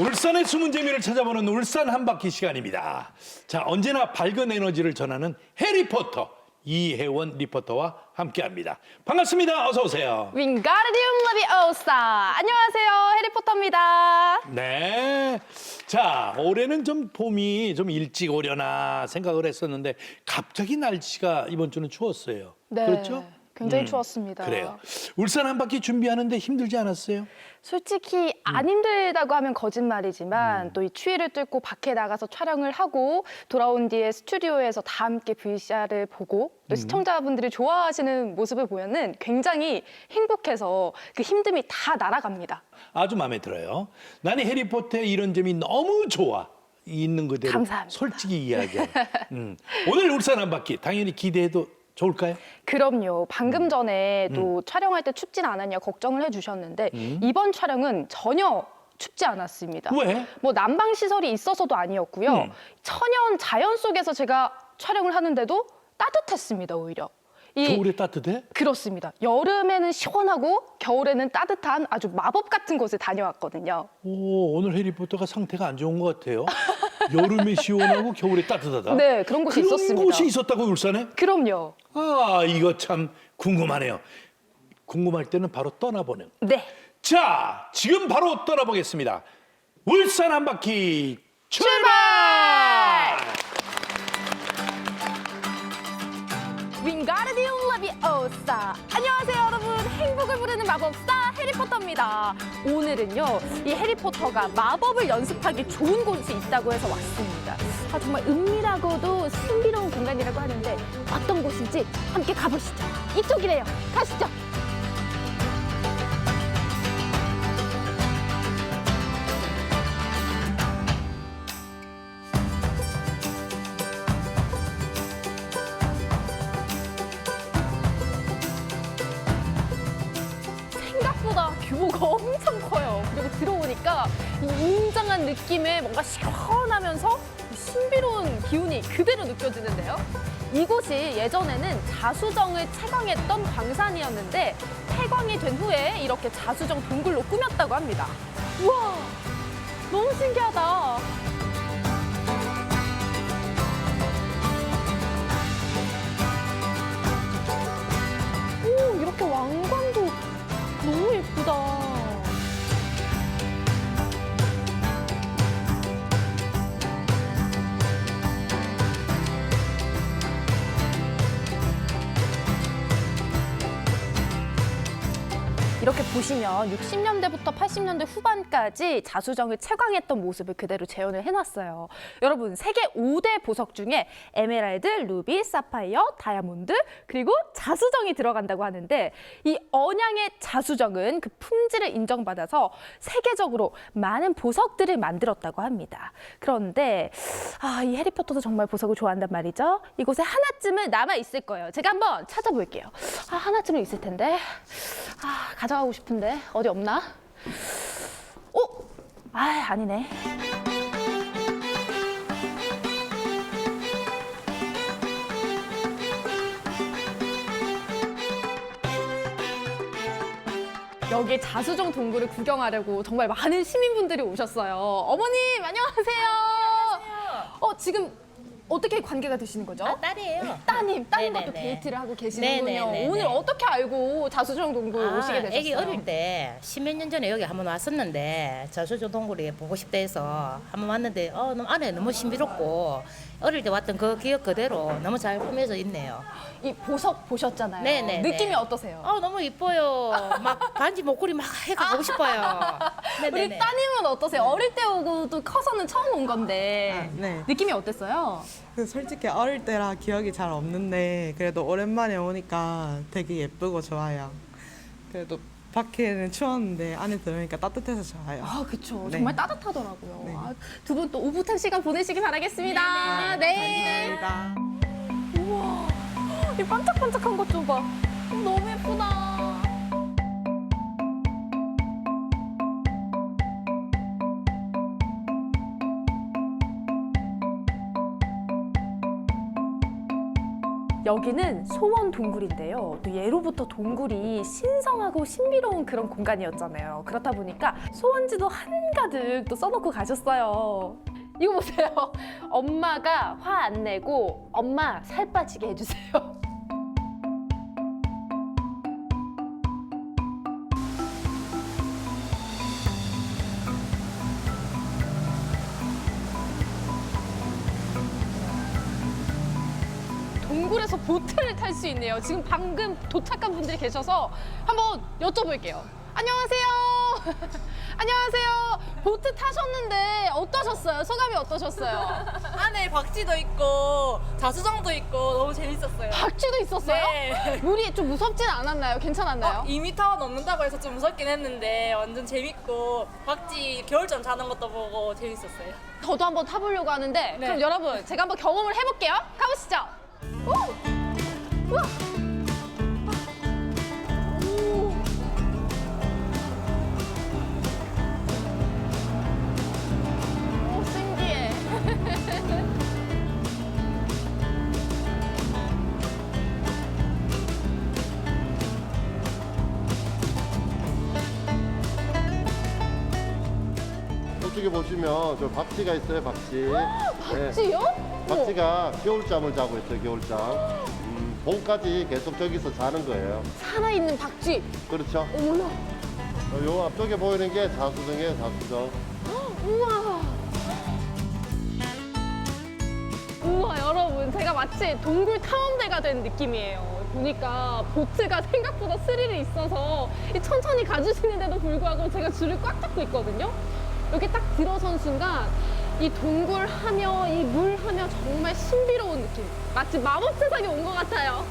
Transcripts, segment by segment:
울산의 숨은 재미를 찾아보는 울산 한 바퀴 시간입니다. 자, 언제나 밝은 에너지를 전하는 해리포터 이혜원 리포터와 함께합니다. 반갑습니다. 어서 오세요. 윙가르디움 러비오사 안녕하세요 해리포터입니다 네. 자, 올해는 좀 봄이 좀 일찍 오려나 생각을 했었는데 갑자기 날씨가 이번 주는 추웠어요. 그렇죠? 굉장히 음, 추웠습니다 그래요. 울산 한 바퀴 준비하는데 힘들지 않았어요? 솔직히 안 힘들다고 하면 거짓말이지만 또 이 추위를 뚫고 밖에 나가서 촬영을 하고 돌아온 뒤에 스튜디오에서 다 함께 VCR을 보고 또 시청자분들이 좋아하시는 모습을 보면은 굉장히 행복해서 그 힘듦이 다 날아갑니다 아주 마음에 들어요. 나는 해리포터의 이런 점이 너무 좋아. 있는 그대로 감사합니다. 솔직히 이야기해. 음. 오늘 울산 한 바퀴 당연히 기대해도 좋을까요? 그럼요. 음. 방금 전에도 촬영할 때 춥진 않았냐 걱정을 해주셨는데 이번 촬영은 전혀 춥지 않았습니다. 음. 왜? 뭐 난방 시설이 있어서도 아니었고요. 음. 천연 자연 속에서 제가 촬영을 하는데도 따뜻했습니다. 오히려. 이 겨울에 따뜻해? 그렇습니다. 여름에는 시원하고 겨울에는 따뜻한 아주 마법 같은 곳에 다녀왔거든요. 오, 오늘 해리포터가 상태가 안 좋은 것 같아요. 여름에 시원하고 겨울에 따뜻하다. 네, 그런 곳이 그런 있었습니다. 곳이 있었다고 울산에? 그럼요. 아, 이거 참 궁금하네요. 궁금할 때는 바로 떠나보는. 네. 자, 지금 바로 떠나보겠습니다. 울산 한 바퀴 출발! 윙가르디움 라비오사 안녕하세요 여러분. 행복을 부르는 마법사 해리포터입니다. 오늘은요 이 해리포터가 마법을 연습하기 좋은 곳이 있다고 해서 왔습니다. 아, 정말 은밀하고도 신비로운 공간이라고 하는데 어떤 곳인지 함께 가보시죠. 이쪽이래요. 가시죠 웅장한 느낌에 뭔가 시원하면서 신비로운 기운이 그대로 느껴지는데요. 이곳이 예전에는 자수정을 채광했던 광산이었는데 폐광이 된 후에 이렇게 자수정 동굴로 꾸몄다고 합니다. 우와, 너무 신기하다. 보시면 60년대부터 80년대 후반까지 자수정을 채광했던 모습을 그대로 재현을 해놨어요. 여러분 세계 5대 보석 중에 에메랄드, 루비, 사파이어, 다이아몬드 그리고 자수정이 들어간다고 하는데 이 언양의 자수정은 그 품질을 인정받아서 세계적으로 많은 보석들을 만들었다고 합니다. 그런데 아, 이 해리포터도 정말 보석을 좋아한단 말이죠. 이곳에 하나쯤은 남아 있을 거예요. 제가 한번 찾아볼게요. 아, 하나쯤은 있을 텐데. 아, 가져가고 싶은데 어디 없나? 어? 아, 아니네. 여기 자수정 동굴을 구경하려고 정말 많은 시민분들이 오셨어요. 어머님 안녕하세요. 어 지금 어떻게 관계가 되시는 거죠? 아, 딸이에요. 따님, 따님과 또 네네네. 데이트를 하고 계시는군요. 네네네네. 오늘 어떻게 알고 자수정 동굴 오시게 되셨어요? 애기 어릴 때 십몇 년 전에 여기 한번 왔었는데 저수조 동굴이 보고 싶다 해서 한번 왔는데 어 너무 안에 너무 신비롭고 어릴 때 왔던 그 기억 그대로 너무 잘 꾸며져 있네요. 이 보석 보셨잖아요. 네네네. 느낌이 어떠세요? 어 너무 이뻐요. 막 반지 목걸이 막 해가 가고 싶어요. 우리 네네네. 따님은 어떠세요? 어릴 때 오고 또 커서는 처음 온 건데 아, 네. 느낌이 어땠어요? 그 솔직히 어릴 때라 기억이 잘 없는데 그래도 오랜만에 오니까 되게 예쁘고 좋아요. 그래도 밖에는 추웠는데 안에 들어오니까 따뜻해서 좋아요. 아, 그쵸. 네. 정말 따뜻하더라고요. 네. 아, 두분 또 오붓한 시간 보내시기 바라겠습니다. 네. 감사합니다. 우와, 이 반짝반짝한 것 좀 봐. 어, 너무 예쁘다. 여기는 소원 동굴인데요. 또 예로부터 동굴이 신성하고 신비로운 그런 공간이었잖아요. 그렇다 보니까 소원지도 한가득 또 써놓고 가셨어요. 이거 보세요. 엄마가 화 안 내고 엄마 살 빠지게 해주세요. 보트를 탈 수 있네요. 지금 방금 도착한 분들이 계셔서 한번 여쭤볼게요. 안녕하세요. 안녕하세요. 보트 타셨는데 어떠셨어요? 소감이 어떠셨어요? 안에 박쥐도 있고 자수정도 있고 너무 재밌었어요. 박쥐도 있었어요? 네. 물이 좀 무섭진 않았나요? 괜찮았나요? 어, 2m 넘는다고 해서 좀 무섭긴 했는데 완전 재밌고 박쥐 겨울잠 자는 것도 보고 재밌었어요. 저도 한번 타보려고 하는데 네. 그럼 여러분 제가 한번 경험을 해볼게요. 가보시죠. 오! 저쪽에 보시면 저 박쥐가 있어요, 박쥐. 네, 박쥐요? 박쥐가 겨울잠을 자고 있어요, 겨울잠. 음, 봄까지 계속 저기서 자는 거예요. 살아있는 박쥐. 그렇죠? 어머나. 어, 요 앞쪽에 보이는 게 자수정이에요, 자수정. 우와. 우와 여러분 제가 마치 동굴 탐험대가 된 느낌이에요. 보니까 보트가 생각보다 스릴이 있어서 이 천천히 가주시는데도 불구하고 제가 줄을 꽉 잡고 있거든요. 여기 딱 들어선 순간 이 동굴 하며 이 물 하며 정말 신비로운 느낌. 마치 마법 세상에 온 것 같아요.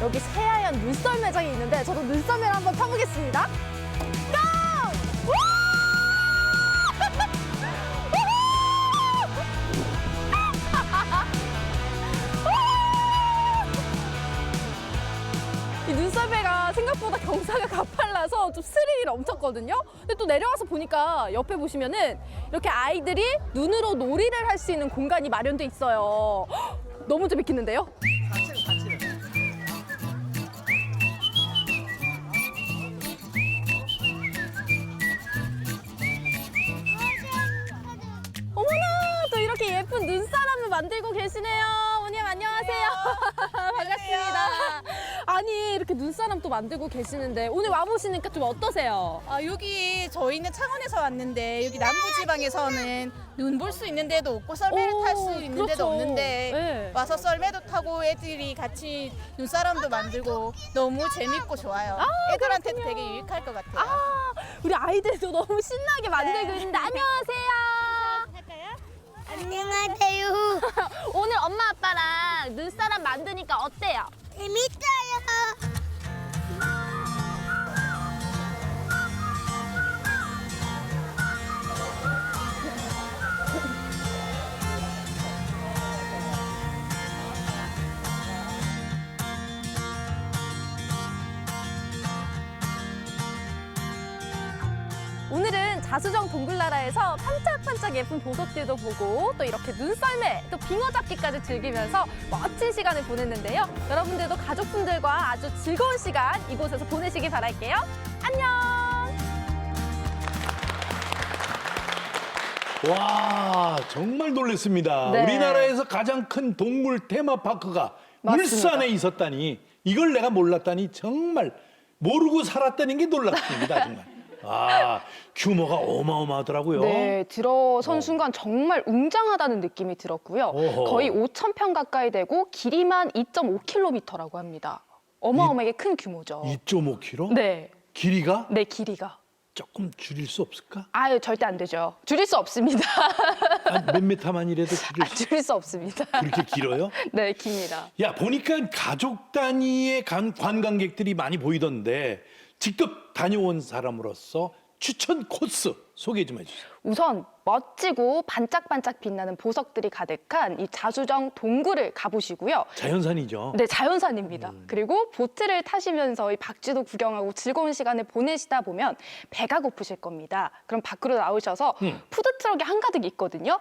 여기 새하얀 눈썰 매장이 있는데 저도 눈썰매를 한번 타보겠습니다. 고! 우! 생각보다 경사가 가팔라서 좀 스릴이 넘쳤거든요. 근데 또 내려와서 보니까 옆에 보시면은 이렇게 아이들이 눈으로 놀이를 할 수 있는 공간이 마련돼 있어요. 헉, 너무 재밌겠는데요? 어머나 또 이렇게 예쁜 눈사람을 만들고 계시네요. 안녕하세요. 반갑습니다. 아니 이렇게 눈사람 또 만들고 계시는데 오늘 와보시니까 좀 어떠세요? 아, 여기 저희는 창원에서 왔는데 여기 남부지방에서는 눈 볼 수 있는 데도 없고 썰매를 오, 탈 수 있는 그렇죠. 데도 없는데 네. 와서 썰매도 타고 애들이 같이 눈사람도 만들고 너무 재밌고 좋아요. 애들한테도 되게 유익할 것 같아요. 아 우리 아이들도 너무 신나게 만들고 있는데 안녕하세요. 안녕하세요. 오늘 엄마 아빠랑 눈사람 만드니까 어때요? 재밌어요. 자수정 동굴나라에서 반짝반짝 예쁜 보석들도 보고 또 이렇게 눈썰매 또 빙어 잡기까지 즐기면서 멋진 시간을 보냈는데요. 여러분들도 가족분들과 아주 즐거운 시간 이곳에서 보내시길 바랄게요. 안녕! 와 정말 놀랐습니다. 네. 우리나라에서 가장 큰 동물 테마파크가 맞습니다. 울산에 있었다니 이걸 내가 몰랐다니 정말 모르고 살았다는 게 놀랍습니다 정말. 아 규모가 어마어마하더라고요. 네, 들어선 순간 정말 웅장하다는 느낌이 들었고요. 어허. 거의 5천 평 가까이 되고 길이만 2.5km라고 합니다. 어마어마하게 큰 규모죠. 2.5km? 네, 길이가 네 길이가. 조금 줄일 수 없을까? 아유 절대 안 되죠. 줄일 수 없습니다. 한 몇 미터만이라도 줄일 아, 수 줄일 수 없습니다. 그렇게 길어요? 네, 깁니다. 야 보니까 가족 단위의 관- 관광객들이 많이 보이던데 직접 다녀온 사람으로서 추천 코스 소개 좀 해주세요. 우선 멋지고 반짝반짝 빛나는 보석들이 가득한 이 자수정 동굴을 가보시고요. 자연산이죠. 네, 자연산입니다. 그리고 보트를 타시면서 이 박쥐도 구경하고 즐거운 시간을 보내시다 보면 배가 고프실 겁니다. 그럼 밖으로 나오셔서 푸드트럭이 한가득 있거든요.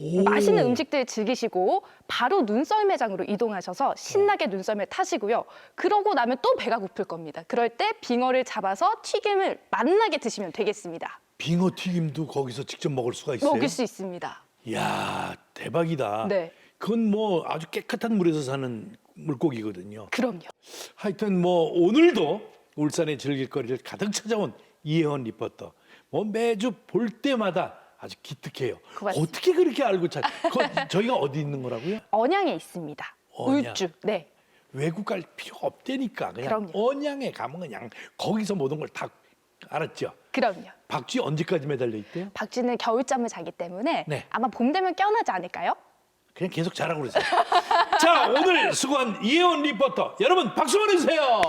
오. 맛있는 음식들 즐기시고 바로 눈썰 매장으로 이동하셔서 신나게 눈썰매 타시고요. 그러고 나면 또 배가 고플 겁니다. 그럴 때 빙어를 잡아서 튀김을 맛나게 드시면 되겠습니다. 빙어 튀김도 거기서 직접 먹을 수가 있어요. 먹을 수 있습니다. 이야 대박이다. 네. 그건 뭐 아주 깨끗한 물에서 사는 물고기거든요. 그럼요. 하여튼 뭐 오늘도 울산의 즐길거리를 가득 찾아온 이혜원 리포터. 뭐 매주 볼 때마다 아주 기특해요. 고맙습니다. 어떻게 그렇게 알고 찾? 그거 저희가 어디 있는 거라고요? 언양에 있습니다. 언양. 울주. 네. 외국 갈 필요가 없다니까 그냥 그럼요. 언양에 가면 그냥 거기서 모든 걸 다 알았죠. 그럼요. 박쥐 언제까지 매달려 있대요? 박쥐는 겨울잠을 자기 때문에 네. 아마 봄 되면 깨어나지 않을까요? 그냥 계속 자라고 그러세요. 자 오늘 수고한 이혜원 리포터 여러분 박수 보내주세요.